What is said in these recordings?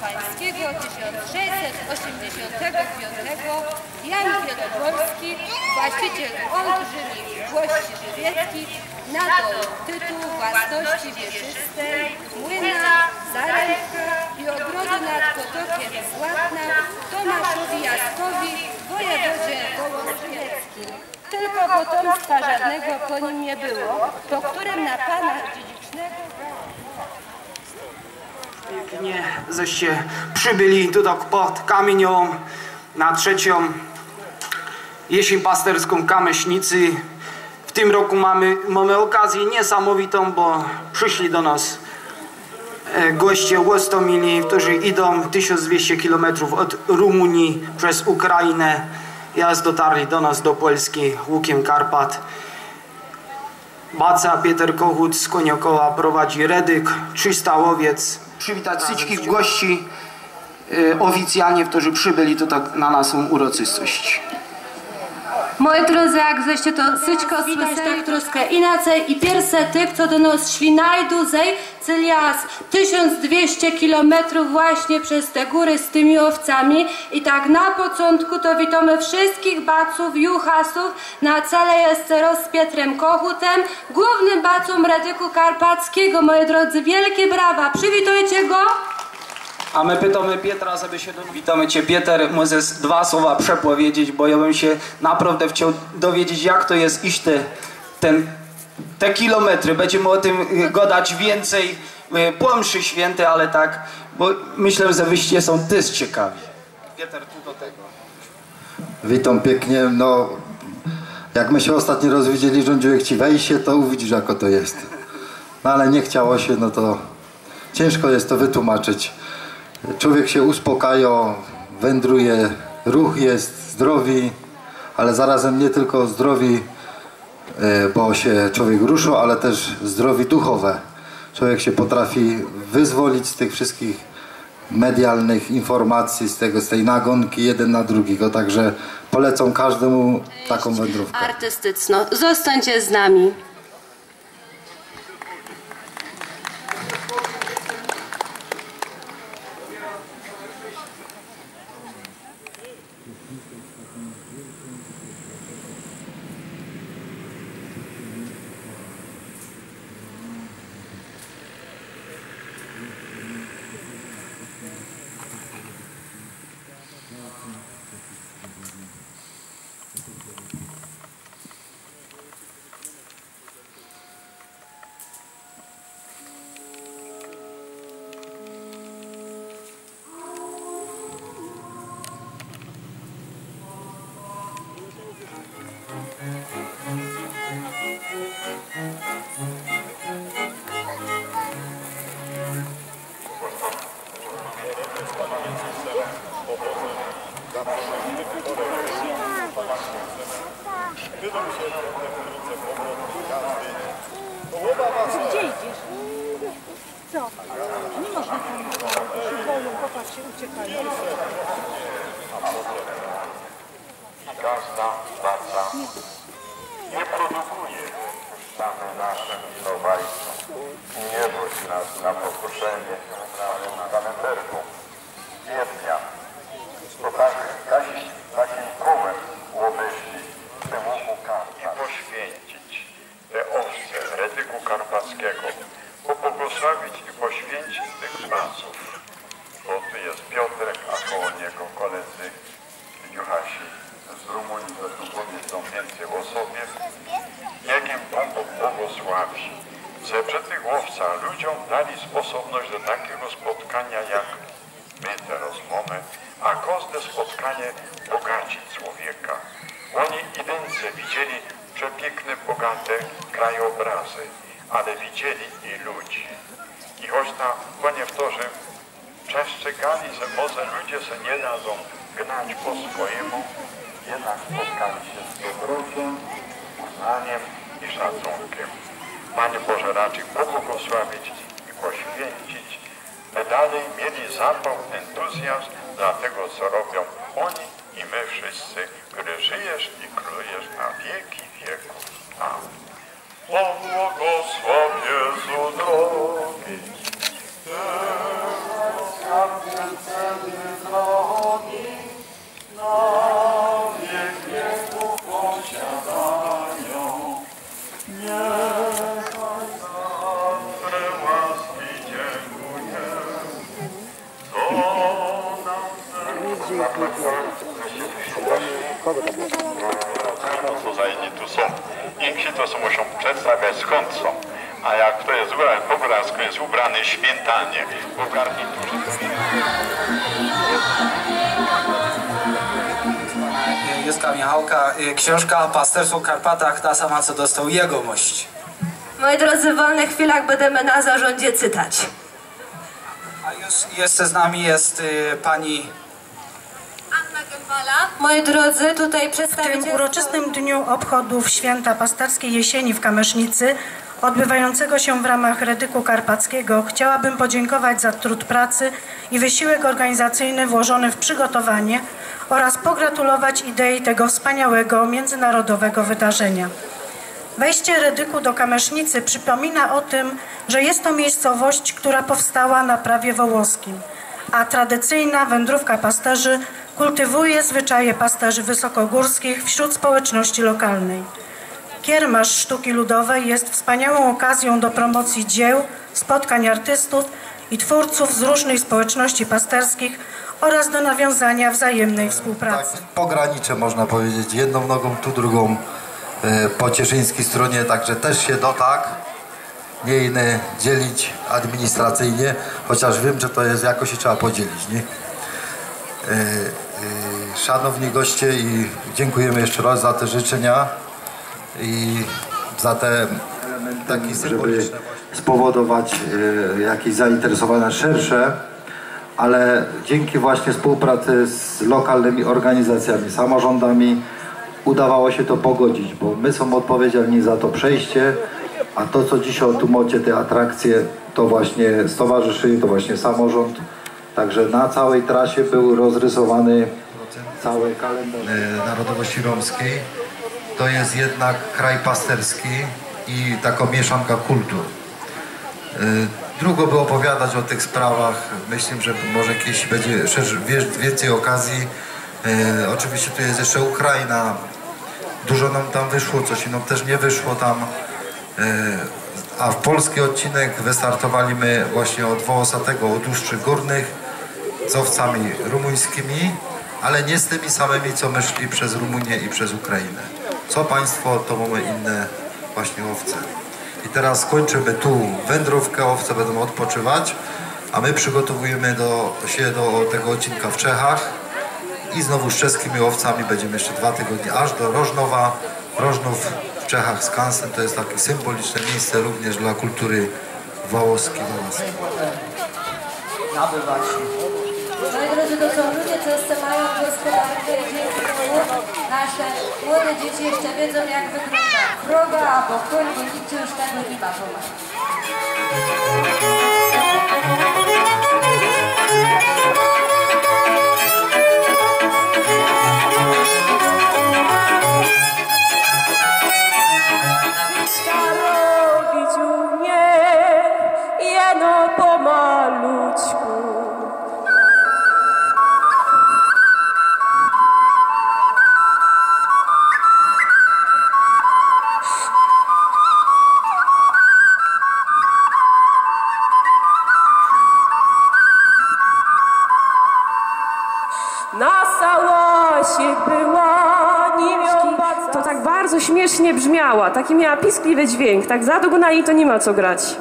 Pańskiego 1685 Jan Wielopolski, właściciel olbrzymich włości żywieckich, nadał tytuł własności wieczystej, młyna, zarębka i ogrodu nad potokiem Złatna Tomaszowi Jaskowi, wojewodzie wołożynieckim. Tylko potomstwa żadnego po nim nie było, po którym na pana dziedzicznego Pięknie, żeście przybyli tutaj pod kamienią na trzecią jesień pasterską Kamyśnicy. W tym roku mamy, mamy okazję niesamowitą, bo przyszli do nas e, goście łostomili, którzy idą 1200 km od Rumunii przez Ukrainę. Jas dotarli do nas do Polski łukiem Karpat. Baca Pieter Kochut z Koniokoła prowadzi Redyk, 300 łowiec. Przywitać wszystkich gości e, oficjalnie, którzy przybyli tutaj na naszą uroczystość. Moi drodzy, jak żeście to syćko słyszeli, tak troszkę inaczej. I pierwsze tych, co do nas szli najdłużej, czyli aż 1200 kilometrów właśnie przez te góry z tymi owcami. I tak na początku to witamy wszystkich baców, juchasów, na czele jest roz z Pietrem Kochutem, głównym bacą Radyku Karpackiego, moi drodzy, wielkie brawa, przywitajcie go! A my pytamy Pietra, żeby się do... Witamy Cię Pieter, możesz dwa słowa przepowiedzieć, bo ja bym się naprawdę chciał dowiedzieć, jak to jest iść te, ten, te kilometry. Będziemy o tym y, gadać więcej y, po mszy święte, ale tak, bo myślę, że wyście są też ciekawi. Pieter, tu do tego. Witam pięknie. No, jak my się ostatnio rozwiedzieli, rządziłek ci wejście, to uwidzisz, jako to jest. No ale nie chciało się, no to ciężko jest to wytłumaczyć. Człowiek się uspokaja, wędruje, ruch jest, zdrowi, ale zarazem nie tylko zdrowi, e, bo się człowiek rusza, ale też zdrowi duchowe. Człowiek się potrafi wyzwolić z tych wszystkich medialnych informacji, z, tego, z tej nagonki jeden na drugiego. Także polecam każdemu taką wędrówkę. Artystyczno, zostańcie z nami. A każde spotkanie bogaci człowieka. Oni idący widzieli przepiękne, bogate krajobrazy, ale widzieli i ludzi. I choć tam, panie wtorze, przestrzegali, że może ludzie się nie dadzą gnać po swojemu, jednak spotkali się z dobrocią, uznaniem i szacunkiem. Panie Boże, raczej pobłogosławić i poświęcić, by dalej mieli zapał, entuzjazm dla tego, co robią oni i my wszyscy, który żyjesz i królujesz na wieki wieków. Amen. Pobłogosław Jezu drogi, Ty, inni tu są. Się to są muszą przedstawiać skąd są. A jak kto jest ubrany, po góralsku jest ubrany świętanie, bo garniturze Józka Michałka, y, książka o pasterstwo w Karpatach, ta sama co dostał jegomość. Moi drodzy, w wolnych chwilach będziemy na zarządzie cytać. A już jeszcze z nami jest y, pani. Moi drodzy, tutaj W przedstawiciel... tym uroczystym dniu obchodów święta pasterskiej jesieni w Kamesznicy, odbywającego się w ramach Redyku Karpackiego, chciałabym podziękować za trud pracy i wysiłek organizacyjny włożony w przygotowanie oraz pogratulować idei tego wspaniałego międzynarodowego wydarzenia. Wejście Redyku do Kamesznicy przypomina o tym, że jest to miejscowość, która powstała na prawie wołoskim, a tradycyjna wędrówka pasterzy kultywuje zwyczaje pasterzy wysokogórskich wśród społeczności lokalnej. Kiermasz sztuki ludowej jest wspaniałą okazją do promocji dzieł, spotkań artystów i twórców z różnych społeczności pasterskich oraz do nawiązania wzajemnej Tak, współpracy. pogranicze można powiedzieć, jedną nogą, tu drugą e, po cieszyńskiej stronie, także też się do tak, nie inne dzielić administracyjnie, chociaż wiem, że to jest jakoś i trzeba podzielić, nie? E, Szanowni goście i dziękujemy jeszcze raz za te życzenia i za te takie żeby spowodować e, jakieś zainteresowania szersze, ale dzięki właśnie współpracy z lokalnymi organizacjami, samorządami udawało się to pogodzić, bo my są odpowiedzialni za to przejście, a to co dzisiaj o tłumocie, te atrakcje, to właśnie stowarzyszenie, to właśnie samorząd. Także na całej trasie był rozrysowany cały kalendarz. e, narodowości romskiej, to jest jednak kraj pasterski i taka mieszanka kultur. E, Długo by opowiadać o tych sprawach. Myślę, że może kiedyś będzie więcej okazji. E, oczywiście tu jest jeszcze Ukraina. Dużo nam tam wyszło, coś nam też nie wyszło tam. A w polski odcinek wystartowaliśmy właśnie od Wołosatego, od Dłuższych Górnych z owcami rumuńskimi, ale nie z tymi samymi, co my szli przez Rumunię i przez Ukrainę. Co państwo, to mamy inne właśnie owce. I teraz kończymy tu wędrówkę, owce będą odpoczywać, a my przygotowujemy do, się do tego odcinka w Czechach i znowu z czeskimi owcami będziemy jeszcze dwa tygodnie, aż do Rożnowa. Rożnów w Czechach, Skansen, to jest takie symboliczne miejsce również dla kultury wołoskiej. nabywać. Moi drodzy, to są ludzie, co mają gospodarkę i dzięki temu nasze młode dzieci jeszcze wiedzą, jak wygląda krowa albo koń, bo nikt już tego nie ma bardzo śmiesznie brzmiała. Taki miała piskliwy dźwięk. Tak za długo na niej to nie ma co grać.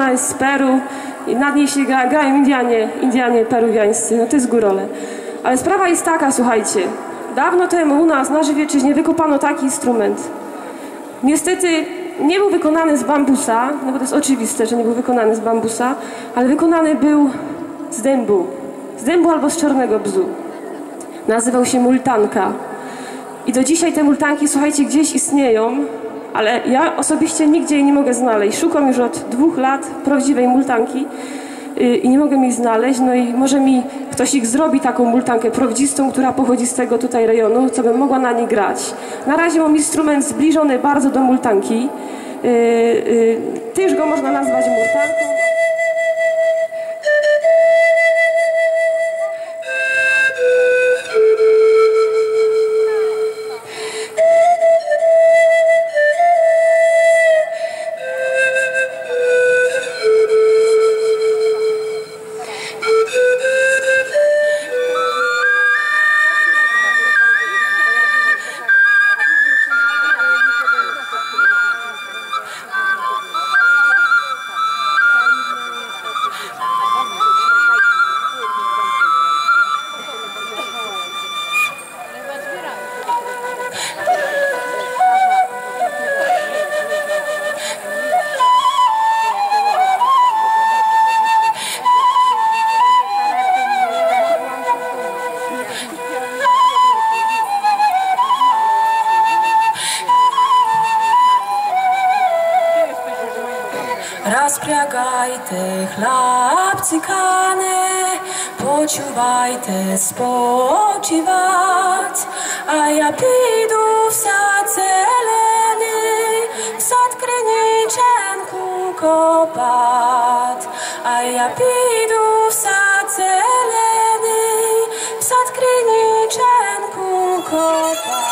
Pana jest z Peru i nad niej się gra, grają Indianie, Indianie peruwiańscy, no to jest górole. Ale sprawa jest taka, słuchajcie. Dawno temu u nas na Żywiecczyźnie wykopano taki instrument. Niestety nie był wykonany z bambusa, no bo to jest oczywiste, że nie był wykonany z bambusa, ale wykonany był z dębu. Z dębu albo z czarnego bzu. Nazywał się multanka. I do dzisiaj te multanki, słuchajcie, gdzieś istnieją, ale ja osobiście nigdzie jej nie mogę znaleźć. Szukam już od dwóch lat prawdziwej multanki yy, i nie mogę jej znaleźć. No i może mi ktoś ich zrobi taką multankę prawdzistą, która pochodzi z tego tutaj rejonu, co bym mogła na niej grać. Na razie mam instrument zbliżony bardzo do multanki. Yy, yy, też go można nazwać multanką. Rozpрягайте хлопці кане, почувайте спочивать, а я піду в сад зелений, в сад криниченку копать, а я піду в сад зелений, в сад криниченку копать.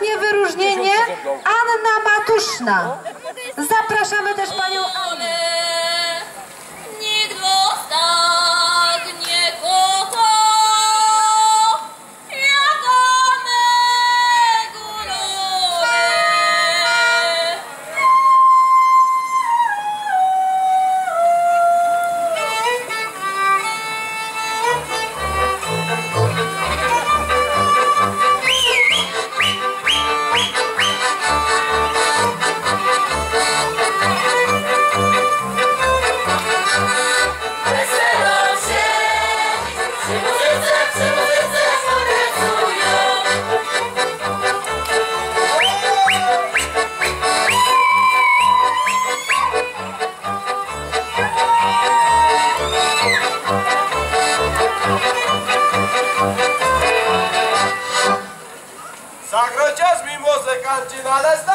Ostatnie wyróżnienie Anna Matuszna. Zapraszamy też panią Annę. dollars